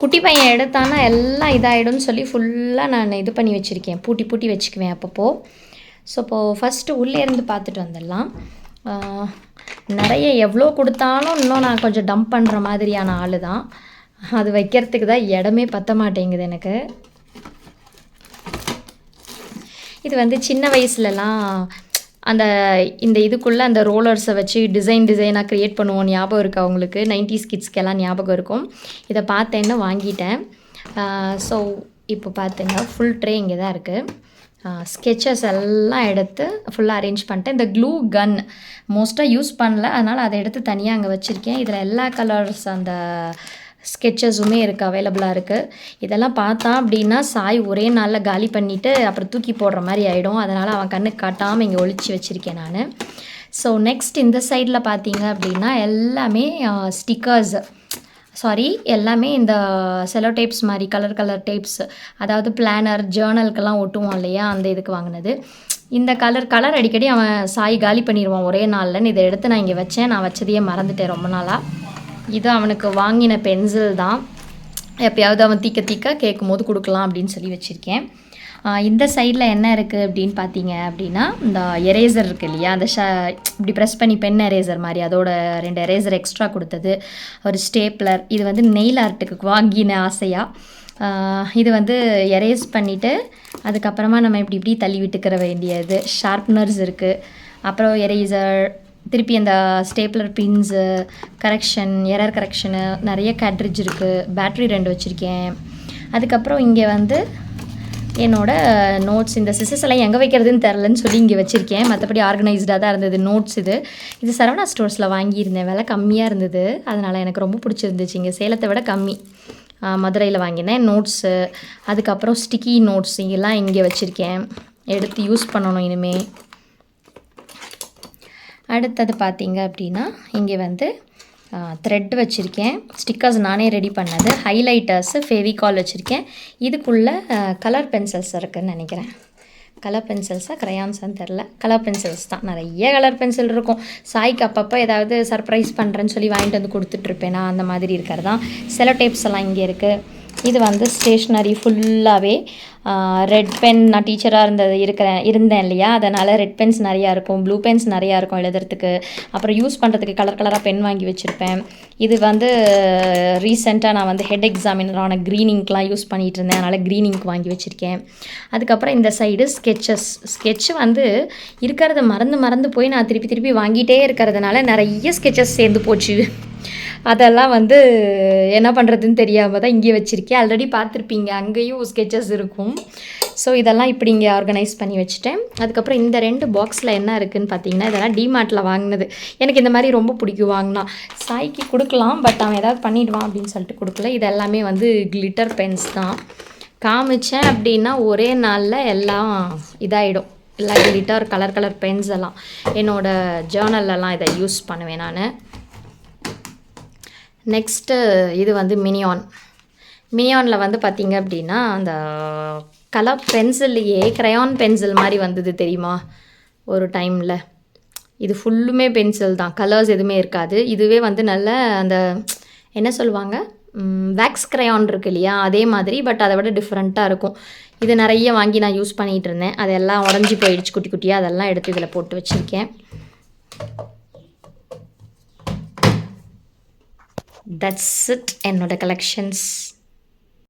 குட்டி பையன் எடுத்தானா எல்லாம் இதாகிடும்னு சொல்லி ஃபுல்லாக நான் இது பண்ணி வச்சுருக்கேன். பூட்டி பூட்டி வச்சுக்குவேன் அப்பப்போ. ஸோ இப்போது ஃபஸ்ட்டு உள்ளே இருந்து பார்த்துட்டு வந்துடலாம். நிறைய எவ்வளோ கொடுத்தாலும் இன்னும் நான் கொஞ்சம் டம்ப் பண்ணுற மாதிரியான ஆள் தான் அது வைக்கிறதுக்கு தான் இடமே பற்ற மாட்டேங்குது எனக்கு. இது வந்து சின்ன வயசுலலாம் அந்த இந்த இதுக்குள்ளே அந்த ரோலர்ஸை வச்சு டிசைன் டிசைனாக க்ரியேட் பண்ணுவோம். ஞாபகம் இருக்குது அவங்களுக்கு நைன்டிஸ் கிட்ஸ்க்கெல்லாம் ஞாபகம் இருக்கும். இதை பார்த்தேன்னு வாங்கிட்டேன். ஸோ இப்போ பார்த்தீங்கன்னா ஃபுல் ட்ரே இங்கே தான் இருக்குது ஸ்கெச்சஸ் எல்லாம் எடுத்து ஃபுல்லாக அரேஞ்ச் பண்ணிட்டேன். இந்த க்ளூ கன் மோஸ்ட்டாக யூஸ் பண்ணல. அதனால் அதை எடுத்து தனியாக அங்கே வச்சுருக்கேன். இதில் எல்லா கலர்ஸ் அந்த ஸ்கெச்சஸுமே இருக்குது அவைலபிளாக இருக்குது இதெல்லாம் பார்த்தான் அப்படின்னா சாய் ஒரே நாளில் காலி பண்ணிவிட்டு அப்புறம் தூக்கி போடுற மாதிரி ஆகிடும் அதனால் அவன் கண்ணுக்கு காட்டாமல் இங்கே ஒழிச்சு வச்சுருக்கேன் நான். ஸோ நெக்ஸ்ட் இந்த சைடில் பார்த்தீங்க அப்படின்னா எல்லாமே ஸ்டிக்கர்ஸ் சாரி எல்லாமே இந்த செலோ டேப்ஸ் மாதிரி கலர் கலர் டேப்ஸ் அதாவது பிளானர் ஜேர்னலுக்கெல்லாம் ஒட்டுவோம் இல்லையா அந்த இதுக்கு வாங்கினது. இந்த கலர் கலர் அடிக்கடி அவன் சாய் காலி பண்ணிடுவான் ஒரே நாளில் இதை எடுத்து நான் இங்கே வச்சேன். நான் வச்சதையே மறந்துட்டேன் ரொம்ப நாளாக இது அவனுக்கு வாங்கின பென்சில் தான். எப்பயாவது அவன் தீக்க தீக்க கேட்கும் போது கொடுக்கலாம் அப்படின்னு சொல்லி வச்சுருக்கேன். இந்த சைடில் என்ன இருக்குது அப்படின்னு பார்த்தீங்க அப்படின்னா இந்த எரேசர் இருக்கு இல்லையா? அந்த ஷ இப்படி ப்ரெஸ் பண்ணி பென் எரேசர் மாதிரி அதோட ரெண்டு எரேசர் எக்ஸ்ட்ரா கொடுத்தது. ஒரு ஸ்டேப்லர் இது வந்து நெயில் ஆர்ட்டுக்கு வாங்கின ஆசையாக இது வந்து எரேஸ் பண்ணிவிட்டு அதுக்கப்புறமா நம்ம இப்படி இப்படி தள்ளி விட்டுக்கிற வேண்டியது. ஷார்ப்னர்ஸ் இருக்குது அப்புறம் எரேசர் திருப்பி அந்த stapler pins correction error correction நிறைய கேட்ரிட்ஜ் இருக்குது பேட்ரி ரெண்டு வச்சுருக்கேன். அதுக்கப்புறம் இங்கே வந்து என்னோடய நோட்ஸ் இந்த சிசஸ் எல்லாம் எங்கே வைக்கிறதுன்னு தெரிலன்னு சொல்லி இங்கே வச்சுருக்கேன். மற்றபடி ஆர்கனைஸ்டாக தான் இருந்தது நோட்ஸ் இது. இது சரவணா ஸ்டோர்ஸில் வாங்கியிருந்தேன். விலை கம்மியாக இருந்தது. அதனால் எனக்கு ரொம்ப பிடிச்சிருந்துச்சு. இங்கே சேலத்தை விட கம்மி. மதுரையில் வாங்கினேன் நோட்ஸு அதுக்கப்புறம் ஸ்டிக்கி நோட்ஸ் இதெல்லாம் இங்கே வச்சுருக்கேன். எடுத்து யூஸ் பண்ணணும் இனிமேல் அடுத்தது பார்த்தீங்க அப்படின்னா இங்கே வந்து த்ரெட் வச்சுருக்கேன். ஸ்டிக்கர்ஸ் நானே ரெடி பண்ணது. ஹைலைட்டர்ஸு ஃபெவிகால் வச்சுருக்கேன். இதுக்குள்ளே கலர் பென்சில்ஸ் இருக்குதுன்னு நினைக்கிறேன். கலர் பென்சில்ஸாக க்ரையான்ஸான்னு தெரில கலர் பென்சில்ஸ் தான். நிறைய கலர் பென்சில் இருக்கும். சாய்க்கு அப்பப்போ ஏதாவது சர்ப்ரைஸ் பண்ணுறேன்னு சொல்லி வாங்கிட்டு வந்து கொடுத்துட்ருப்பேனா அந்த மாதிரி இருக்கிறதான் செலோ டேப்ஸ் எல்லாம் இங்கே இருக்குது இது வந்து ஸ்டேஷ்னரி ஃபுல்லாகவே ரெட் பென் நான் டீச்சராக இருந்தது இருக்கிறேன் இருந்தேன் இல்லையா? அதனால் ரெட் பென்ஸ் நிறையா இருக்கும் ப்ளூ பென்ஸ் நிறையா இருக்கும் எழுதுறதுக்கு. அப்புறம் யூஸ் பண்ணுறதுக்கு கலர் கலராக பென் வாங்கி வச்சுருப்பேன். இது வந்து ரீசெண்டாக நான் வந்து ஹெட் எக்ஸாமினரான க்ரீனிங்க்கெலாம் யூஸ் பண்ணிகிட்டு இருந்தேன். அதனால் க்ரீனிங்க் வாங்கி வச்சுருக்கேன். அதுக்கப்புறம் இந்த சைடு ஸ்கெச்சஸ் ஸ்கெட்ச் வந்து இருக்கிறத மறந்து மறந்து போய் நான் திருப்பி திருப்பி வாங்கிட்டே இருக்கிறதுனால நிறைய ஸ்கெச்சஸ் சேர்ந்து போச்சு. அதெல்லாம் வந்து என்ன பண்ணுறதுன்னு தெரியாமல் தான் இங்கே வச்சுருக்கேன். ஆல்ரெடி பார்த்துருப்பீங்க அங்கேயும் ஸ்கெச்சஸ் இருக்கும். ஸோ இதெல்லாம் இப்படி இங்கே ஆர்கனைஸ் பண்ணி வச்சுட்டேன். அதுக்கப்புறம் இந்த ரெண்டு பாக்ஸில் என்ன இருக்குதுன்னு பார்த்தீங்கன்னா இதெல்லாம் டிமார்ட்டில் வாங்கினது. எனக்கு இந்த மாதிரி ரொம்ப பிடிக்கும் வாங்கினா. சாய்க்கு கொடுக்கலாம் பட் அவன் ஏதாவது பண்ணிவிடுவான் அப்படின்னு சொல்லிட்டு கொடுக்கல. இது எல்லாமே வந்து கிளிட்டர் பென்ஸ் தான். காமிச்சேன் அப்படின்னா ஒரே நாளில் எல்லாம் இதாகிடும் எல்லா கிளிட்டர் கலர் கலர் பென்ஸ் எல்லாம். என்னோடய ஜேர்னல்லலாம் இதை யூஸ் பண்ணுவேன் நான். நெக்ஸ்ட்டு uh, இது வந்து மினியான் மினியானில் வந்து பார்த்தீங்க அப்படின்னா அந்த கலர் பென்சில்லையே க்ரையான் பென்சில் மாதிரி வந்தது தெரியுமா? ஒரு டைமில் இது ஃபுல்லுமே பென்சில் தான். கலர்ஸ் எதுவுமே இருக்காது. இதுவே வந்து நல்ல அந்த என்ன சொல்லுவாங்க? வேக்ஸ் க்ரையான் இருக்கு இல்லையா? அதே மாதிரி பட் அதை விட டிஃப்ரெண்ட்டாக இருக்கும். இது நிறைய வாங்கி நான் யூஸ் பண்ணிகிட்டு இருந்தேன். அதெல்லாம் உடஞ்சி போயிடுச்சு குட்டி குட்டியாக அதெல்லாம் எடுத்து இதில் போட்டு வச்சுருக்கேன். தட்ஸ் இட் என்னோட கலெக்ஷன்ஸ்